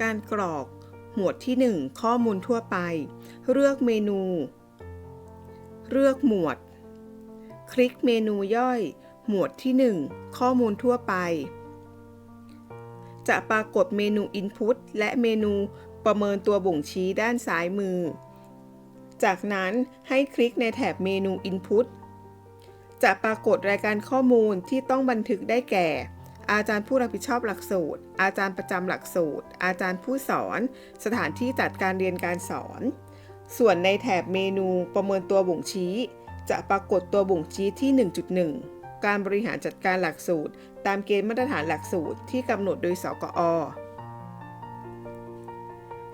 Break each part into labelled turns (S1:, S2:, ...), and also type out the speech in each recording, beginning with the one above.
S1: การกรอก หมวดที่ 1 ข้อมูลทั่วไป เลือกเมนู เลือกหมวด คลิกเมนูย่อย หมวดที่ 1 ข้อมูลทั่วไป จะปรากฏเมนู Input และเมนูประเมินตัวบ่งชี้ด้านซ้ายมือ จากนั้นให้คลิกในแถบเมนู Input จะปรากฏรายการข้อมูลที่ต้องบันทึกได้แก่ อาจารย์ผู้รับผิดชอบหลักสูตร อาจารย์ประจำหลักสูตร อาจารย์ผู้สอน สถานที่จัดการเรียนการสอน ส่วนในแถบเมนูประเมินตัวบ่งชี้ จะปรากฏตัวบ่งชี้ที่ 1.1 การบริหารจัดการหลักสูตร ตามเกณฑ์มาตรฐานหลักสูตรที่กำหนดโดยสกอ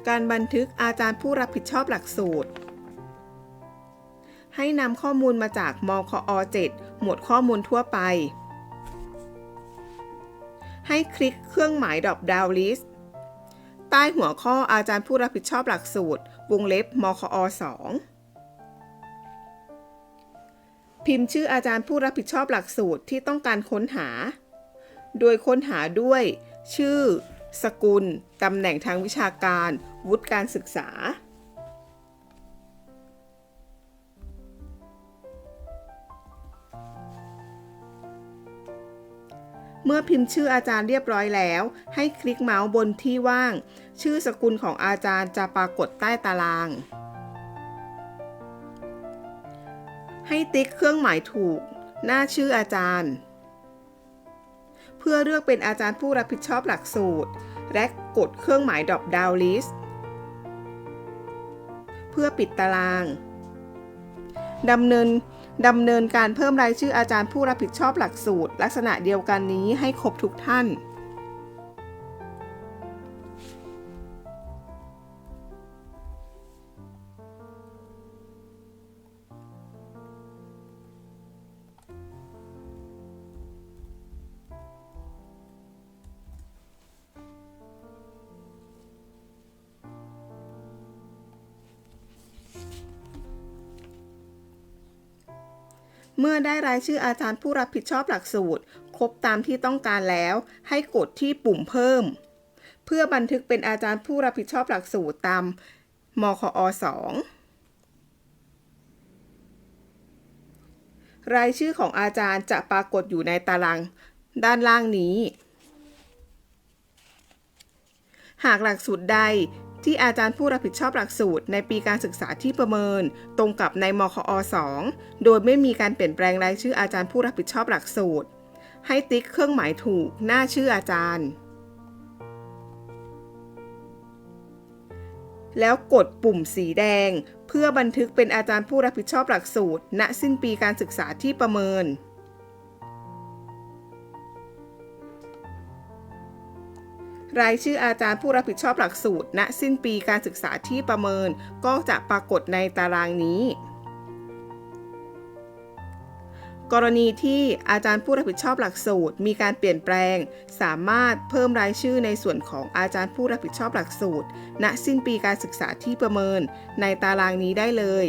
S1: การบันทึกอาจารย์ผู้รับผิดชอบหลักสูตรให้นำข้อมูลมาจากมคอ 7 หมวดข้อมูลทั่วไป ให้คลิกเครื่องหมาย drop down list ใต้หัวข้ออาจารย์ผู้รับผิดชอบหลักสูตร วงเล็บมคอ 2 พิมพ์ชื่ออาจารย์ผู้รับผิดชอบหลักสูตรที่ต้องการค้นหา โดยค้นหาด้วย ชื่อ สกุล ตำแหน่งทางวิชาการ วุฒิการศึกษา เมื่อพิมพ์ชื่ออาจารย์เรียบร้อยแล้ว ให้คลิกเมาส์บนที่ว่าง ชื่อสกุลของอาจารย์จะปรากฏใต้ตาราง ให้ติ๊กเครื่องหมายถูก หน้าชื่ออาจารย์ เพื่อเลือกเป็นอาจารย์ผู้รับผิดชอบหลักสูตร และกดเครื่องหมาย drop down list เพื่อปิดตารางดำเนิน ดำเนินการเพิ่มรายชื่ออาจารย์ผู้รับผิดชอบหลักสูตร ลักษณะเดียวกันนี้ให้ครบทุกท่าน เมื่อได้รายชื่ออาจารย์ผู้รับผิดชอบหลักสูตร ครบตามที่ต้องการแล้ว ให้กดที่ปุ่มเพิ่ม เพื่อบันทึกเป็นอาจารย์ผู้รับผิดชอบหลักสูตรตามมคอ 2 รายชื่อของอาจารย์จะปรากฏอยู่ในตารางด้านล่างนี้ หากหลักสูตรใด ที่อาจารย์ผู้รับผิดชอบหลักสูตรในปีการศึกษาที่ประเมิน ตรงกับในมคอ 2 โดยไม่มีการเปลี่ยนแปลงรายชื่ออาจารย์ผู้รับผิดชอบหลักสูตร ให้ติ๊กเครื่องหมายถูกหน้าชื่ออาจารย์ แล้วกดปุ่มสีแดง เพื่อบันทึกเป็นอาจารย์ผู้รับผิดชอบหลักสูตร ณสิ้นปีการศึกษาที่ประเมิน รายชื่ออาจารย์ผู้รับผิดชอบหลักสูตร ณ สิ้นปีการศึกษาที่ประเมิน ก็จะปรากฏในตารางนี้ กรณีที่อาจารย์ผู้รับผิดชอบหลักสูตร มีการเปลี่ยนแปลง สามารถเพิ่มรายชื่อในส่วนของอาจารย์ผู้รับผิดชอบหลักสูตร ณ สิ้นปีการศึกษาที่ประเมิน ในตารางนี้ได้เลย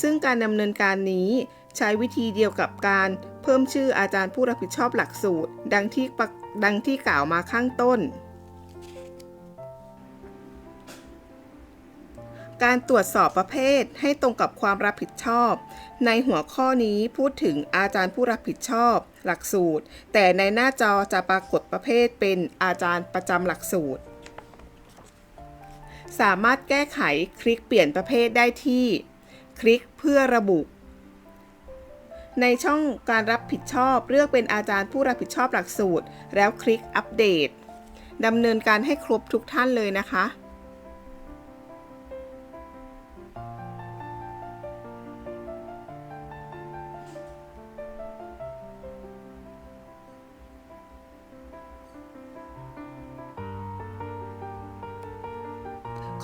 S1: ซึ่งการดำเนินการนี้ใช้วิธีเดียวกับการเพิ่มชื่ออาจารย์ผู้รับผิดชอบหลักสูตร ดังที่ประ ดังที่กล่าวมาข้างต้น การตรวจสอบประเภทให้ตรงกับความรับผิดชอบ ในหัวข้อนี้พูดถึงอาจารย์ผู้รับผิดชอบ หลักสูตร แต่ในหน้าจอจะปรากฏประเภทเป็นอาจารย์ประจำหลักสูตร สามารถแก้ไขคลิกเปลี่ยนประเภทได้ที่ คลิกเพื่อระบุ ในช่องการรับผิดชอบเลือกเป็นอาจารย์ผู้รับผิดชอบหลักสูตร แล้วคลิกอัปเดตดำเนินการให้ครบทุกท่านเลยนะคะ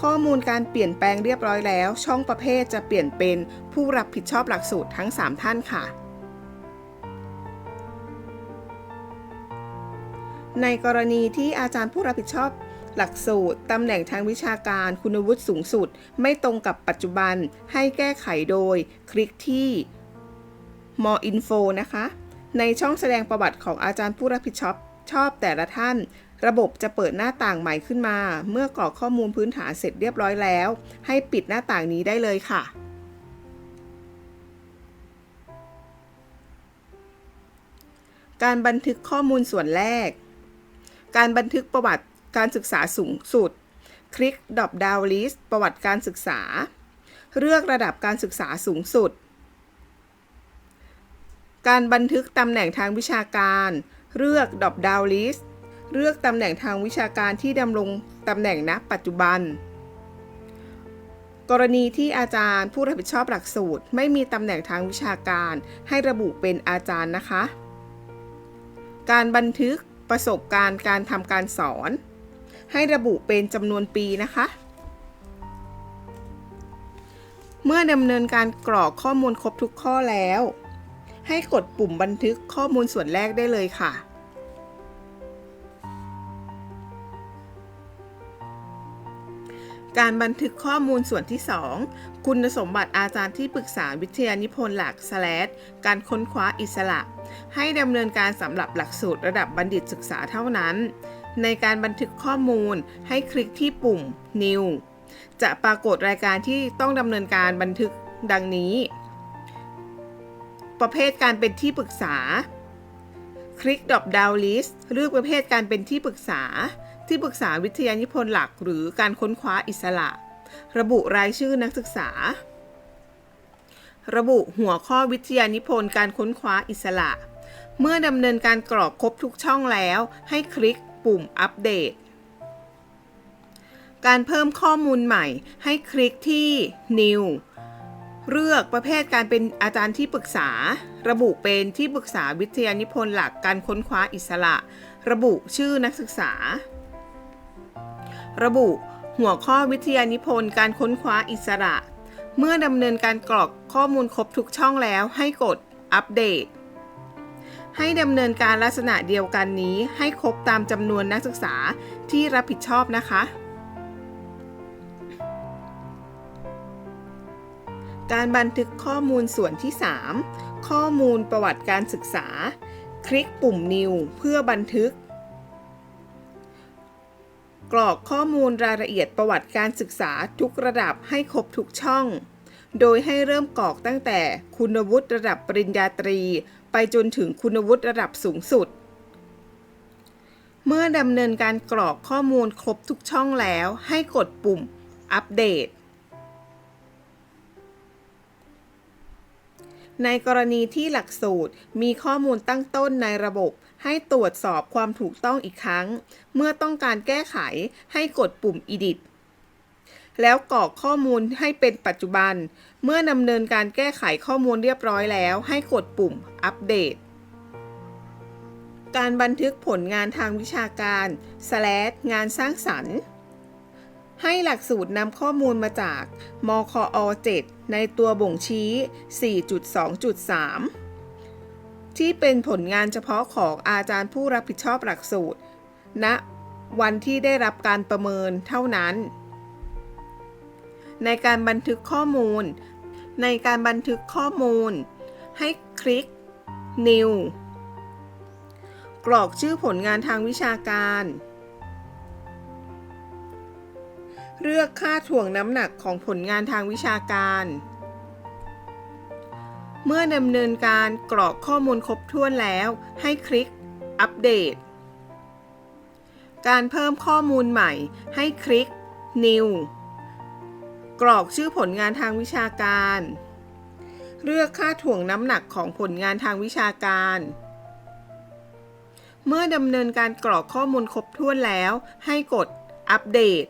S1: ข้อมูลการเปลี่ยนแปลงเรียบร้อยแล้ว ช่องประเภทจะเปลี่ยนเป็นผู้รับผิดชอบหลักสูตรทั้ง 3 ท่านค่ะ ในกรณีที่อาจารย์ผู้รับผิดชอบหลักสูตร ตำแหน่งทางวิชาการคุณวุฒิสูงสุด ไม่ตรงกับปัจจุบันให้แก้ไขโดย คลิกที่ more info นะคะ ในช่องแสดงประวัติของอาจารย์ผู้รับผิดชอบชอบแต่ละท่าน ระบบจะเปิดหน้าต่างใหม่ขึ้นมา เมื่อกรอกข้อมูลพื้นฐานเสร็จเรียบร้อยแล้ว ให้ปิดหน้าต่างนี้ได้เลยค่ะการบันทึกข้อมูลส่วนแรก การบันทึกประวัติการศึกษาสูงสุด คลิก drop down list ประวัติการศึกษา เลือกระดับการศึกษาสูงสุด การบันทึกตำแหน่งทางวิชาการ เลือก drop down list เลือกตำแหน่งทางวิชาการที่ดำรงตำแหน่งณปัจจุบัน กรณีที่อาจารย์ผู้รับผิดชอบหลักสูตร ไม่มีตำแหน่งทางวิชาการ ให้ระบุเป็นอาจารย์นะคะ การบันทึก ประสบการณ์การทำการสอน ให้ระบุเป็นจำนวนปีนะคะ เมื่อดำเนินการกรอกข้อมูลครบทุกข้อแล้ว ให้กดปุ่มบันทึกข้อมูลส่วนแรกได้เลยค่ะ การบันทึกข้อมูลส่วนที่ 2 คุณสมบัติอาจารย์ที่ปรึกษาวิทยานิพนธ์หลัก slash การค้นคว้าอิสระ ให้ดำเนินการสำหรับหลักสูตรระดับบัณฑิตศึกษาเท่านั้น ในการบันทึกข้อมูลให้คลิกที่ปุ่ม New จะปรากฏรายการที่ต้องดำเนินการบันทึกดังนี้ ประเภทการเป็นที่ปรึกษา คลิก drop down list เลือกประเภทการเป็นที่ปรึกษา ที่ปรึกษาวิทยานิพนธ์หลักหรือการค้นคว้าอิสระ ระบุรายชื่อนักศึกษา ระบุหัวข้อวิทยานิพนธ์การค้นคว้าอิสระ เมื่อดำเนินการกรอกครบทุกช่องแล้ว ให้คลิกปุ่มอัปเดต การเพิ่มข้อมูลใหม่ ให้คลิกที่ New เลือกประเภทการเป็นอาจารย์ที่ปรึกษา ระบุเป็นที่ปรึกษาวิทยานิพนธ์หลักการค้นคว้าอิสระ ระบุชื่อนักศึกษา ระบุหัวข้อวิทยานิพนธ์การค้นคว้าอิสระ เมื่อดำเนินการกรอกข้อมูลครบทุกช่องแล้วให้กดอัปเดต ให้ดำเนินการลักษณะเดียวกันนี้ให้ครบตามจำนวนนักศึกษาที่รับผิดชอบนะคะ การบันทึกข้อมูลส่วนที่ 3 ข้อมูลประวัติการศึกษา คลิกปุ่ม New เพื่อบันทึก กรอกข้อมูลรายละเอียดประวัติการศึกษาทุกระดับให้ครบทุกช่อง โดยให้เริ่มกรอกตั้งแต่คุณวุฒิระดับปริญญาตรี ไปจนถึงคุณวุฒิระดับสูงสุด เมื่อดำเนินการกรอกข้อมูลครบทุกช่องแล้วให้กดปุ่ม อัปเดตในกรณีที่หลักสูตรมีข้อมูลตั้งต้นในระบบ ให้ตรวจสอบความถูกต้องอีกครั้ง เมื่อต้องการแก้ไขให้กดปุ่ม edit แล้วกรอกข้อมูลให้เป็นปัจจุบัน เมื่อดำเนินการแก้ไขข้อมูลเรียบร้อยแล้ว ให้กดปุ่มอัปเดต การบันทึกผลงานทางวิชาการ slash งานสร้างสรรค์ ให้หลักสูตรนำข้อมูลมาจาก มคอ 7 ในตัวบ่งชี้ 4.2.3 ที่เป็นผลงานเฉพาะของอาจารย์ผู้รับผิดชอบหลักสูตรณวันที่ได้รับการประเมินเท่านั้น ในการบันทึกข้อมูล ในการบันทึกข้อมูล ให้คลิก New กรอกชื่อผลงานทางวิชาการ เลือกค่าถ่วงน้ำหนักของผลงานทางวิชาการ เมื่อดำเนินการกรอกข้อมูลครบถ้วนแล้ว ให้คลิก อัปเดต การเพิ่มข้อมูลใหม่ ให้คลิก New กรอกชื่อผลงานทางวิชาการ เลือกค่าถ่วงน้ำหนักของผลงานทางวิชาการ เมื่อดำเนินการกรอกข้อมูลครบถ้วนแล้ว ให้กด อัปเดต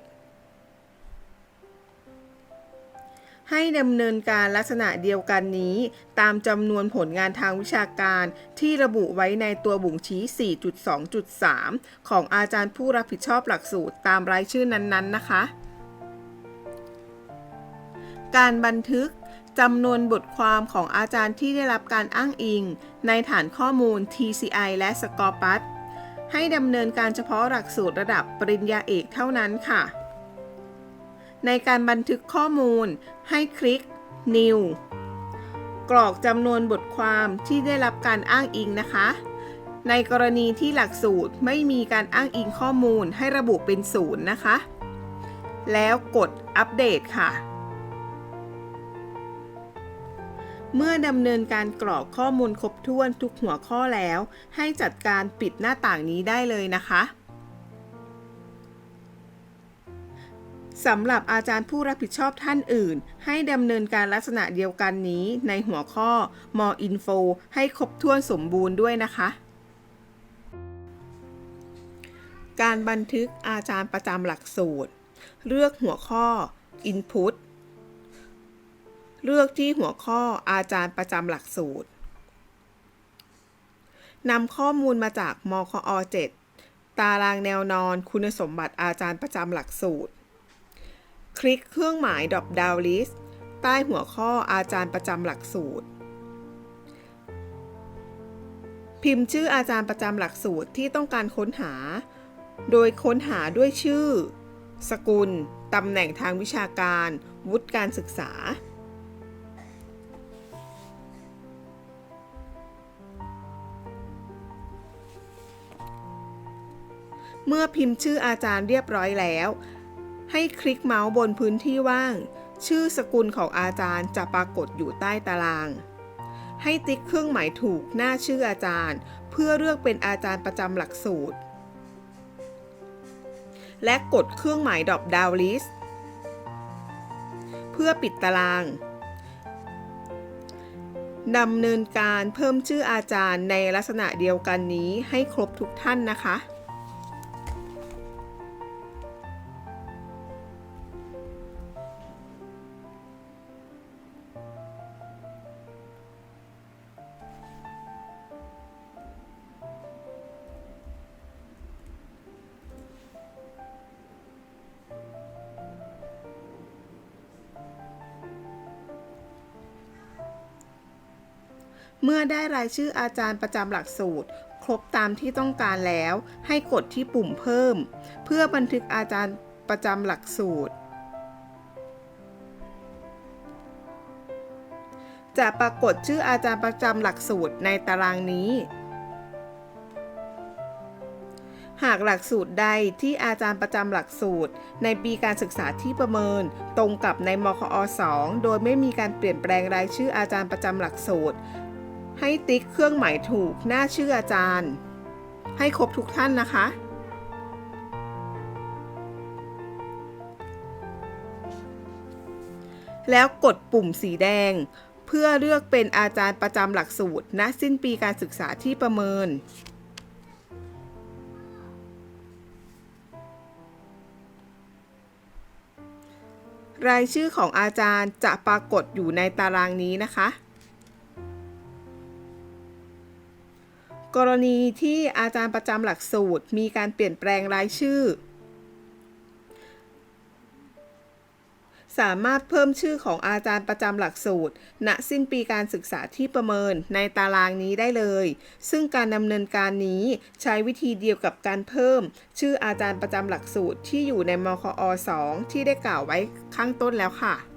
S1: ให้ดำเนินการลักษณะเดียวกันนี้ ตามจำนวนผลงานทางวิชาการที่ระบุไว้ในตัวบ่งชี้ 4.2.3 ของอาจารย์ผู้รับผิดชอบหลักสูตรตามรายชื่อนั้นๆนะคะ การบันทึกจำนวนบทความของอาจารย์ที่ได้รับการอ้างอิง ในฐานข้อมูล TCI และ Scopus ให้ดำเนินการเฉพาะหลักสูตรระดับปริญญาเอกเท่านั้นค่ะ ในการบันทึกข้อมูล ให้คลิก New กรอกจำนวนบทความที่ได้รับการอ้างอิงนะคะ ในกรณีที่หลักสูตรไม่มีการอ้างอิงข้อมูลให้ระบุเป็นศูนย์นะคะ แล้วกดอัปเดตค่ะ เมื่อดำเนินการกรอกข้อมูลครบถ้วนทุกหัวข้อแล้ว ให้จัดการปิดหน้าต่างนี้ได้เลยนะคะ สำหรับอาจารย์ผู้รับผิดชอบท่านอื่น ให้ดำเนินการลักษณะเดียวกันนี้ในหัวข้อ more info ให้ครบถ้วนสมบูรณ์ด้วยนะคะ การบันทึกอาจารย์ประจำหลักสูตร เลือกหัวข้อ input เลือกที่หัวข้ออาจารย์ประจำหลักสูตรนำข้อมูลมาจากมคอ 7 ตารางแนวนอนคุณสมบัติอาจารย์ประจำหลักสูตร คลิกเครื่องหมาย drop down list ใต้หัวข้ออาจารย์ประจำหลักสูตร พิมพ์ชื่ออาจารย์ประจำหลักสูตรที่ต้องการค้นหา โดยค้นหาด้วยชื่อ สกุล ตำแหน่งทางวิชาการ วุฒิการศึกษา เมื่อพิมพ์ชื่ออาจารย์เรียบร้อยแล้ว ให้คลิกเมาส์บนพื้นที่ว่าง ชื่อสกุลของอาจารย์จะปรากฏอยู่ใต้ตาราง ให้ติ๊กเครื่องหมายถูกหน้าชื่ออาจารย์ เพื่อเลือกเป็นอาจารย์ประจำหลักสูตร และกดเครื่องหมาย drop down list เพื่อปิดตารางดำเนินการเพิ่มชื่ออาจารย์ในลักษณะเดียวกันนี้ให้ครบทุกท่านนะคะ เมื่อได้รายชื่ออาจารย์ประจำหลักสูตร ครบตามที่ต้องการแล้ว ให้กดที่ปุ่มเพิ่ม เพื่อบันทึกอาจารย์ประจำหลักสูตร จะปรากฏชื่ออาจารย์ประจำหลักสูตรในตารางนี้ หากหลักสูตรใดที่อาจารย์ประจำหลักสูตร ในปีการศึกษาที่ประเมิน ตรงกับในมคอ 2 โดยไม่มีการเปลี่ยนแปลงรายชื่ออาจารย์ประจำหลักสูตร ให้ติ๊กเครื่องหมายถูกหน้าชื่ออาจารย์ ให้ครบทุกท่านนะคะ แล้วกดปุ่มสีแดง เพื่อเลือกเป็นอาจารย์ประจำหลักสูตรณสิ้นปีการศึกษาที่ประเมินรายชื่อของอาจารย์จะปรากฏอยู่ในตารางนี้นะคะ กรณีที่อาจารย์ประจำหลักสูตร มีการเปลี่ยนแปลงรายชื่อ สามารถเพิ่มชื่อของอาจารย์ประจำหลักสูตร ณสิ้นปีการศึกษาที่ประเมินในตารางนี้ได้เลย ซึ่งการดำเนินการนี้ใช้วิธีเดียวกับการเพิ่ม ชื่ออาจารย์ประจำหลักสูตรที่อยู่ในมคอ 2 ที่ได้กล่าวไว้ข้างต้นแล้วค่ะ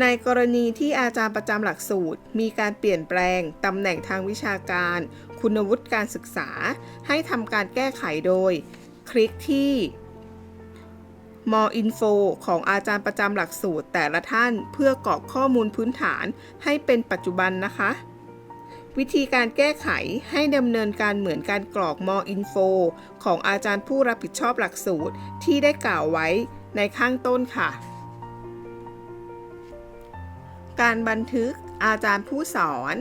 S1: ในกรณีที่อาจารย์ประจำหลักสูตร มีการเปลี่ยนแปลงตำแหน่งทางวิชาการ คุณวุฒิการศึกษา ให้ทำการแก้ไขโดย คลิกที่ more info ของอาจารย์ประจำหลักสูตรแต่ละท่านเพื่อกรอกข้อมูลพื้นฐานให้เป็นปัจจุบันนะคะ วิธีการแก้ไขให้ดำเนินการเหมือนการกรอก more info ของอาจารย์ผู้รับผิดชอบหลักสูตรที่ได้กล่าวไว้ในข้างต้นค่ะ การบันทึกอาจารย์ผู้สอน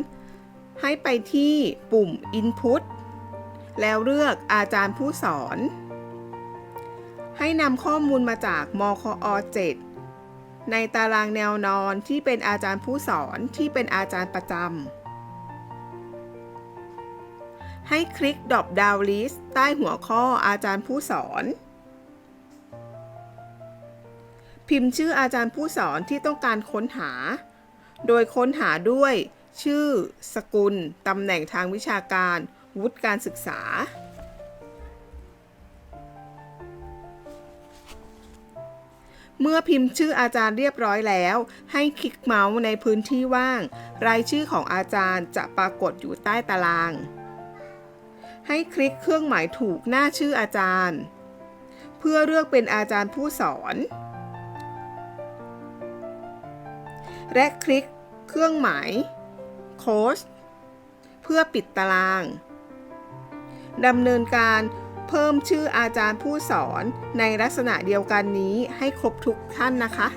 S1: ให้ไปที่ปุ่ม input แล้วเลือกอาจารย์ผู้สอน ให้นำข้อมูลมาจากมคอ 7 ในตารางแนวนอนที่เป็นอาจารย์ผู้สอนที่เป็นอาจารย์ประจำ ให้คลิก drop down list ใต้หัวข้ออาจารย์ผู้สอน พิมพ์ชื่ออาจารย์ผู้สอนที่ต้องการค้นหา โดยค้นหาด้วย ชื่อ สกุล ตำแหน่งทางวิชาการ วุฒิการศึกษา เมื่อพิมพ์ชื่ออาจารย์เรียบร้อยแล้ว ให้คลิกเมาส์ในพื้นที่ว่าง รายชื่อของอาจารย์จะปรากฏอยู่ใต้ตาราง ให้คลิกเครื่องหมายถูกหน้าชื่ออาจารย์ เพื่อเลือกเป็นอาจารย์ผู้สอน และคลิกเครื่องหมายโค้ชเพื่อปิดตารางดำเนินการเพิ่มชื่ออาจารย์ผู้สอนในลักษณะเดียวกันนี้ให้ครบทุกท่านนะคะ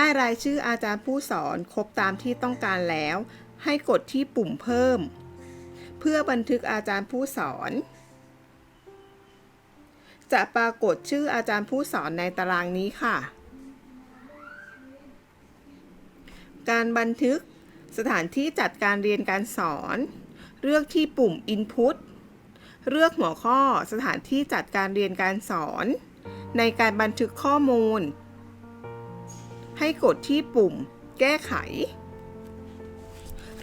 S1: ได้รายชื่ออาจารย์ผู้สอนครบตามที่ต้องการแล้ว ให้กดที่ปุ่มเพิ่ม เพื่อบันทึกอาจารย์ผู้สอน จะปรากฏชื่ออาจารย์ผู้สอนในตารางนี้ค่ะ การบันทึกสถานที่จัดการเรียนการสอน เลือกที่ปุ่ม Input เลือกหัวข้อสถานที่จัดการเรียนการสอน ในการบันทึกข้อมูล ให้กดที่ปุ่มแก้ไข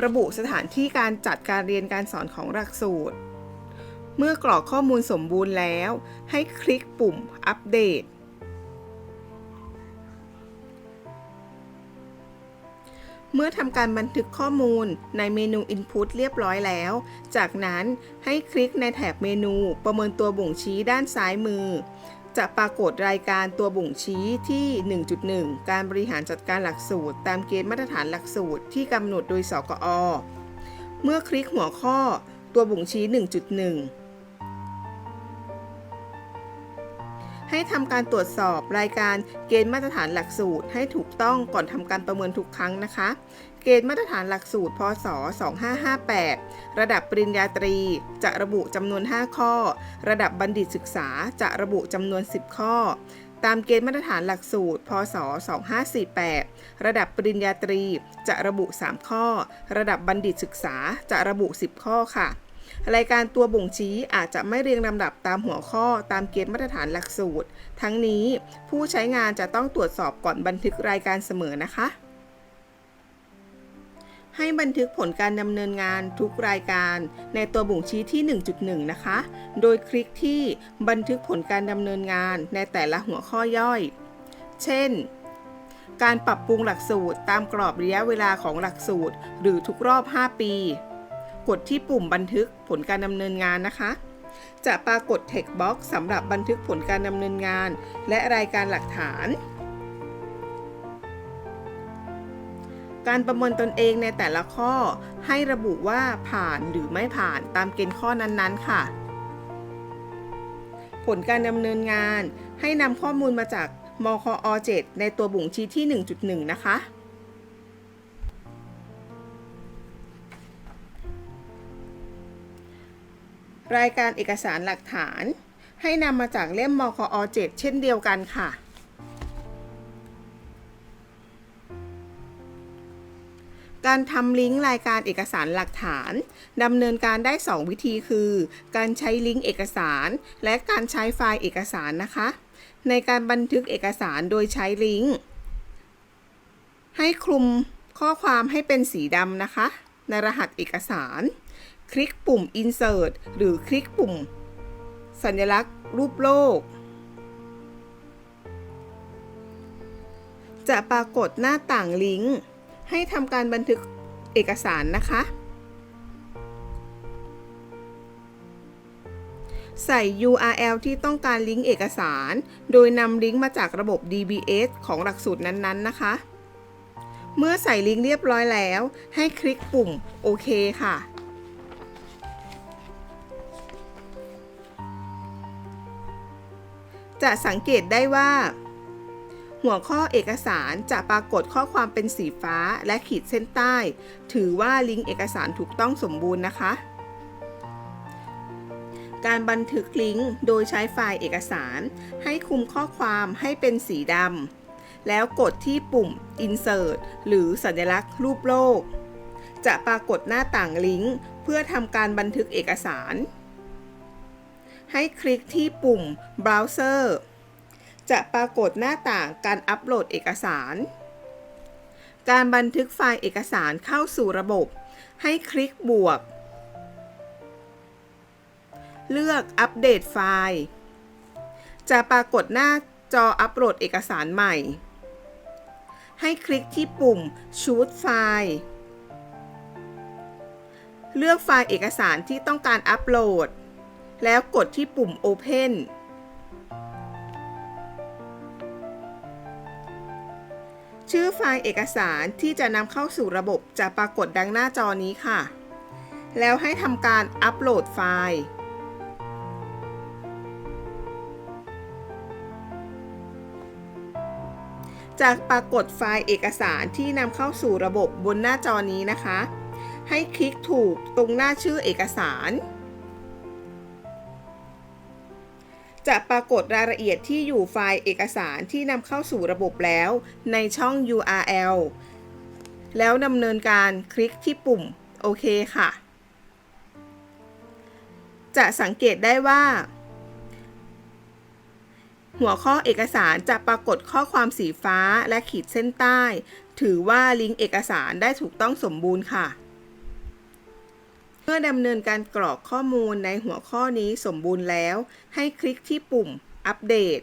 S1: ระบุสถานที่การจัดการเรียนการสอนของหลักสูตร เมื่อกรอกข้อมูลสมบูรณ์แล้ว ให้คลิกปุ่มอัปเดต เมื่อทำการบันทึกข้อมูลในเมนู Input เรียบร้อยแล้ว จากนั้นให้คลิกในแถบเมนูประเมินตัวบ่งชี้ด้านซ้ายมือ จะปรากฏรายการตัวบ่งชี้ที่ 1.1 การบริหารจัดการหลักสูตร ตามเกณฑ์มาตรฐานหลักสูตรที่กำหนดโดยสกอ เมื่อคลิกหัวข้อตัวบ่งชี้ 1.1 ให้ทำการตรวจสอบรายการเกณฑ์มาตรฐานหลักสูตรให้ถูกต้องก่อนทำการประเมินทุกครั้งนะคะ เกณฑ์มาตรฐานหลักสูตร พศ 2558 ระดับปริญญาตรี จะระบุจำนวน 5 ข้อ ระดับบัณฑิตศึกษาจะระบุจำนวน 10 ข้อ ตามเกณฑ์มาตรฐานหลักสูตร พศ 2548 ระดับปริญญาตรีจะระบุ 3 ข้อ ระดับบัณฑิตศึกษาจะระบุ 10 ข้อค่ะรายการตัวบ่งชี้อาจจะไม่เรียงลำดับตามหัวข้อตามเกณฑ์มาตรฐานหลักสูตร ทั้งนี้ผู้ใช้งานจะต้องตรวจสอบก่อนบันทึกรายการเสมอนะคะ ให้บันทึกผลการดำเนินงานทุกรายการในตัวบ่งชี้ที่ 1.1 นะคะ โดยคลิกที่บันทึกผลการดำเนินงานในแต่ละหัวข้อย่อย เช่น การปรับปรุงหลักสูตรตามกรอบระยะเวลาของหลักสูตร หรือทุกรอบ 5 ปี กดที่ปุ่มบันทึกผลการดำเนินงานนะคะจะปรากฏ text box สำหรับบันทึกผลการดำเนินงาน และรายการหลักฐาน การประเมินตนเองในแต่ละข้อ ให้ระบุว่าผ่านหรือไม่ผ่านตามเกณฑ์ข้อนั้นๆ ค่ะ ผลการดำเนินงาน ให้นำข้อมูลมาจากมคอ 7 ในตัวบ่งชี้ที่ 1.1 นะคะ รายการเอกสารหลักฐาน ให้นำมาจากเล่มมคอ 7 เช่นเดียวกันค่ะ การทำลิงก์รายการเอกสารหลักฐานดำเนินการได้ 2 วิธีคือ การใช้ลิงก์เอกสาร และการใช้ไฟล์เอกสารนะคะ ในการบันทึกเอกสารโดยใช้ลิงก์ ให้คลุมข้อความให้เป็นสีดำนะคะ ในรหัสเอกสาร คลิกปุ่ม insert หรือคลิกปุ่ม สัญลักษณ์ รูปโลก จะปรากฏหน้าต่างลิงก์ ให้ทำการบันทึกเอกสารนะคะใส่ URL ที่ต้องการลิงก์เอกสาร โดยนำลิงก์มาจากระบบ DBS ของหลักสูตรนั้นๆนะคะ เมื่อใส่ลิงก์เรียบร้อยแล้ว ให้คลิกปุ่มโอเคค่ะ จะสังเกตได้ว่า หัวข้อเอกสารจะปรากฏข้อความเป็นสีฟ้าและขีดเส้นใต้ ถือว่าลิงก์เอกสารถูกต้องสมบูรณ์นะคะ การบันทึกลิงก์โดยใช้ไฟล์เอกสาร ให้คุมข้อความให้เป็นสีดำแล้วกดที่ปุ่ม insert หรือสัญลักษณ์รูปโลก จะปรากฏหน้าต่างลิงก์เพื่อทำการบันทึกเอกสาร ให้คลิกที่ปุ่ม browser จะปรากฏหน้าต่างการอัปโหลดเอกสาร การบันทึกไฟล์เอกสารเข้าสู่ระบบ ให้คลิกบวก เลือกอัปเดตไฟล์ จะปรากฏหน้าจออัปโหลดเอกสารใหม่ ให้คลิกที่ปุ่ม Choose ไฟล์เลือกไฟล์เอกสารที่ต้องการอัปโหลด แล้วกดที่ปุ่ม Open ชื่อไฟล์เอกสารที่จะนำเข้าสู่ระบบจะปรากฏดังหน้าจอนี้ค่ะ แล้วให้ทำการอัปโหลดไฟล์จากปรากฏไฟล์เอกสารที่นำเข้าสู่ระบบบนหน้าจอนี้นะคะ ให้คลิกถูกตรงหน้าชื่อเอกสาร จะปรากฏรายละเอียดที่อยู่ไฟล์เอกสารที่นำเข้าสู่ระบบแล้วในช่อง URL แล้วดำเนินการคลิกที่ปุ่มโอเคค่ะ จะสังเกตได้ว่า หัวข้อเอกสารจะปรากฏข้อความสีฟ้าและขีดเส้นใต้ ถือว่าลิงก์เอกสารได้ถูกต้องสมบูรณ์ค่ะ เมื่อดำเนินการกรอกข้อมูลในหัวข้อนี้สมบูรณ์แล้ว ให้คลิกที่ปุ่มอัปเดต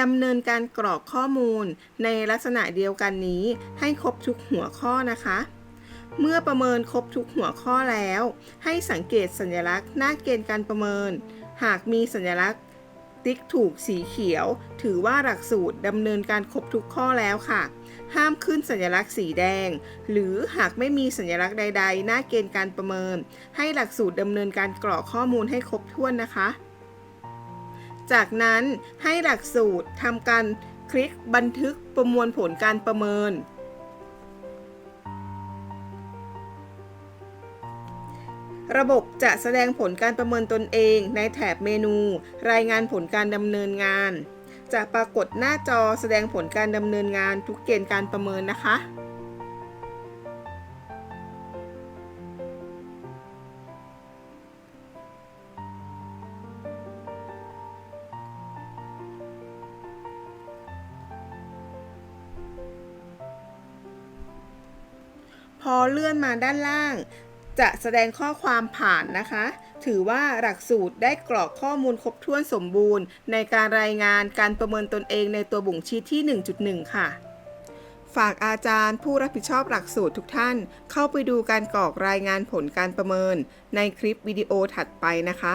S1: ดำเนินการกรอกข้อมูลในลักษณะเดียวกันนี้ ให้ครบทุกหัวข้อนะคะ เมื่อประเมินครบทุกหัวข้อแล้ว ให้สังเกตสัญลักษณ์หน้าเกณฑ์การประเมิน หากมีสัญลักษณ์ ติ๊กถูกสีเขียว ถือว่าหลักสูตรดำเนินการครบทุกข้อแล้วค่ะ ห้ามขึ้นสัญลักษณ์สีแดง หรือหากไม่มีสัญลักษณ์ใด ๆ หน้าเกณฑ์การประเมิน ให้หลักสูตรดำเนินการกรอกข้อมูลให้ครบถ้วนนะคะ จากนั้นให้หลักสูตรทำการคลิกบันทึกประมวลผลการประเมิน ระบบจะแสดงผลการประเมินตนเองในแถบเมนู รายงานผลการดำเนินงาน จะปรากฏหน้าจอแสดงผลการดำเนินงานทุกเกณฑ์การประเมินนะคะ พอเลื่อนมาด้านล่าง จะแสดงข้อความผ่านนะคะ ถือว่าหลักสูตรได้กรอกข้อมูลครบถ้วนสมบูรณ์ ในการรายงานการประเมินตนเองในตัวบ่งชี้ที่ 1.1 ค่ะ ฝากอาจารย์ผู้รับผิดชอบหลักสูตรทุกท่าน เข้าไปดูการกรอกรายงานผลการประเมิน ในคลิปวิดีโอถัดไปนะคะ